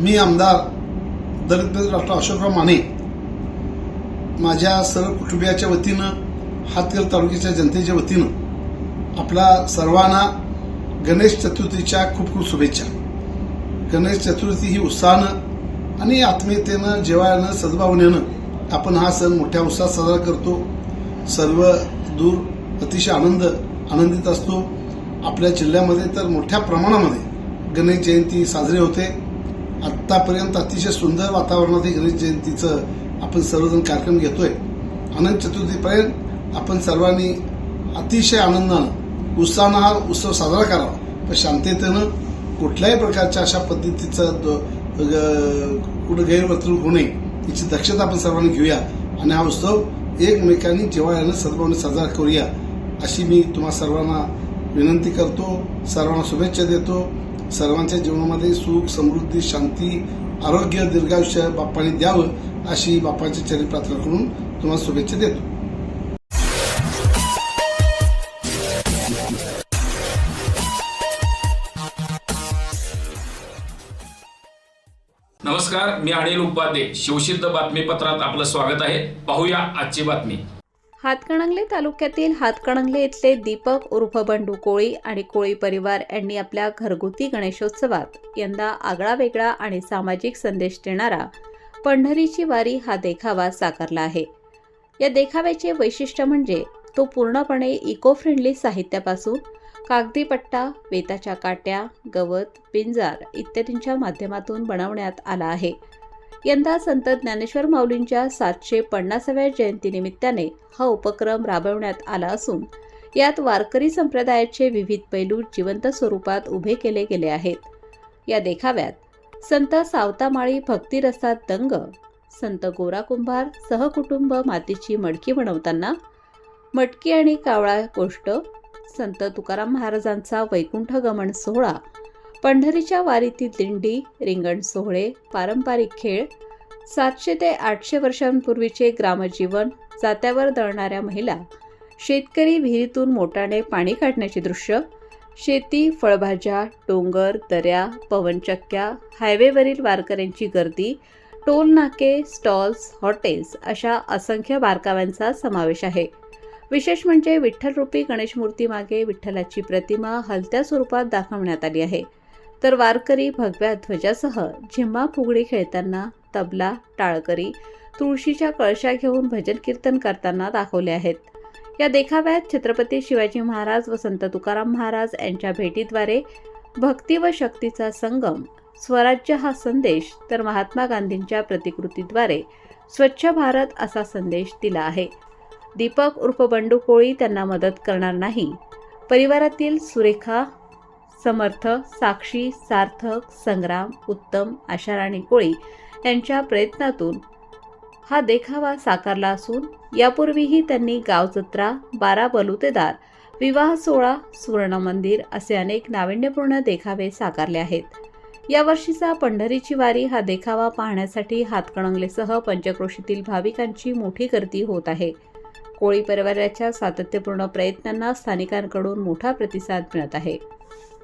मी आमदार दलित डॉक्टर अशोकराव माने माझ्या सर्व कुटुंबियाच्या वतीनं हातकल तालुक्याच्या जनतेच्या वतीनं आपला सर्वांना गणेश चतुर्थीच्या खूप खूप शुभेच्छा. गणेश चतुर्थी ही उत्साहानं आणि आत्मीयतेनं जेवायनं सद्भावनेनं आपण हा सण मोठ्या उत्साहात साजरा करतो. सर्व दूर अतिशय आनंद आनंदित असतो. आपल्या जिल्ह्यामध्ये तर मोठ्या प्रमाणामध्ये गणेश जयंती साजरी होते. आत्तापर्यंत अतिशय सुंदर वातावरणात गणेश जयंतीचं आपण सर्वजण कार्यक्रम घेतोय. अनंत चतुर्थीपर्यंत आपण सर्वांनी अतिशय आनंदानं उत्साहानं हा उत्सव साजरा करावा. पण शांततेनं कुठल्याही प्रकारच्या अशा पद्धतीचं कुठं गैरवर्तणूक होऊ नये याची दक्षता आपण सर्वांनी घेऊया. आणि हा उत्सव एकमेकांनी जिवाळ्यानं सद्भावने साजरा करूया अशी मी तुम्हा सर्वांना विनंती करतो. सर्वांना शुभेच्छा देतो. सर्वांच्या जीवनामध्ये सुख समृद्धी शांती आरोग्य दीर्घायुष्य बाप्पाने द्यावं अशी बाप्पांची चरित्र प्रार्थना करून तुम्हाला शुभेच्छा देतो. नमस्कार मी अनिल उपाध्ये. शिवसिद्ध बातमीपत्रात आपलं स्वागत आहे. पाहूया आजची बातमी. हातकणंगले तालुक्यातील हातकणंगले इथले दीपक उर्फ बंडू कोळी आणि कोळी परिवार यांनी आपल्या घरगुती गणेशोत्सवात यंदा आगळा वेगळा आणि सामाजिक संदेश देणारा पंढरीची वारी हा देखावा साकारला आहे. या देखाव्याचे वैशिष्ट्य म्हणजे तो पूर्णपणे इको फ्रेंडली साहित्यापासून कागदी पट्टा वेताच्या काट्या गवत पिंजार इत्यादींच्या माध्यमातून बनवण्यात आला आहे. यंदा संत ज्ञानेश्वर माऊलींच्या सातशे पन्नासाव्या जयंतीनिमित्ताने हा उपक्रम राबवण्यात आला असून यात वारकरी संप्रदायाचे विविध पैलू जिवंत स्वरूपात उभे केले गेले आहेत. या देखाव्यात संत सावतामाळी भक्तिरसात दंग संत गोरा कुंभार सहकुटुंब मातीची मडकी बनवताना मटकी आणि कावळा गोष्ट संत तुकाराम महाराजांचा वैकुंठ गमन सोहळा पंढरीच्या वारीतील दिंडी रिंगण सोहळे पारंपरिक खेळ सातशे ते आठशे वर्षांपूर्वीचे ग्रामजीवन जात्यावर दळणाऱ्या महिला. शेतकरी विहिरीतून मोटाने पाणी काढण्याचे दृश्य. शेती फळभाज्या डोंगर दऱ्या पवनचक्क्या हायवेवरील वारकऱ्यांची गर्दी टोल नाके स्टॉल्स हॉटेल्स अशा असंख्य बारकाव्यांचा समावेश आहे. विशेष म्हणजे विठ्ठलरूपी गणेश मूर्तीमागे विठ्ठलाची प्रतिमा हलत्या स्वरूपात दाखवण्यात आली आहे. तर वारकरी भगव्या ध्वजासह झिम्मा फुगडी खेळताना तबला टाळकरी तुळशीच्या कळशा घेऊन भजन कीर्तन करताना दाखवले आहेत. या देखाव्यात छत्रपती शिवाजी महाराज व संत तुकाराम महाराज यांच्या भेटीद्वारे भक्ती व शक्तीचा संगम स्वराज्य हा संदेश तर महात्मा गांधींच्या प्रतिकृतीद्वारे स्वच्छ भारत असा संदेश दिला आहे. दीपक उर्फ बंडू कोळी त्यांना मदत करणार नाही. परिवारातील सुरेखा समर्थ साक्षी सार्थक संग्राम उत्तम आशाराणी कोळी यांच्या प्रयत्नातून. हा देखावा साकारला असून यापूर्वीही त्यांनी गाव जत्रा बारा बलुतेदार विवाह सोहळा सुवर्ण मंदिर असे अनेक नाविन्यपूर्ण देखावे साकारले आहेत. यावर्षीचा पंढरीची वारी हा देखावा पाहण्यासाठी हातकणंगलेसह पंचक्रोशीतील भाविकांची मोठी गर्दी होत आहे. कोळी परिवाराच्या सातत्यपूर्ण प्रयत्नांना स्थानिकांकडून मोठा प्रतिसाद मिळत आहे.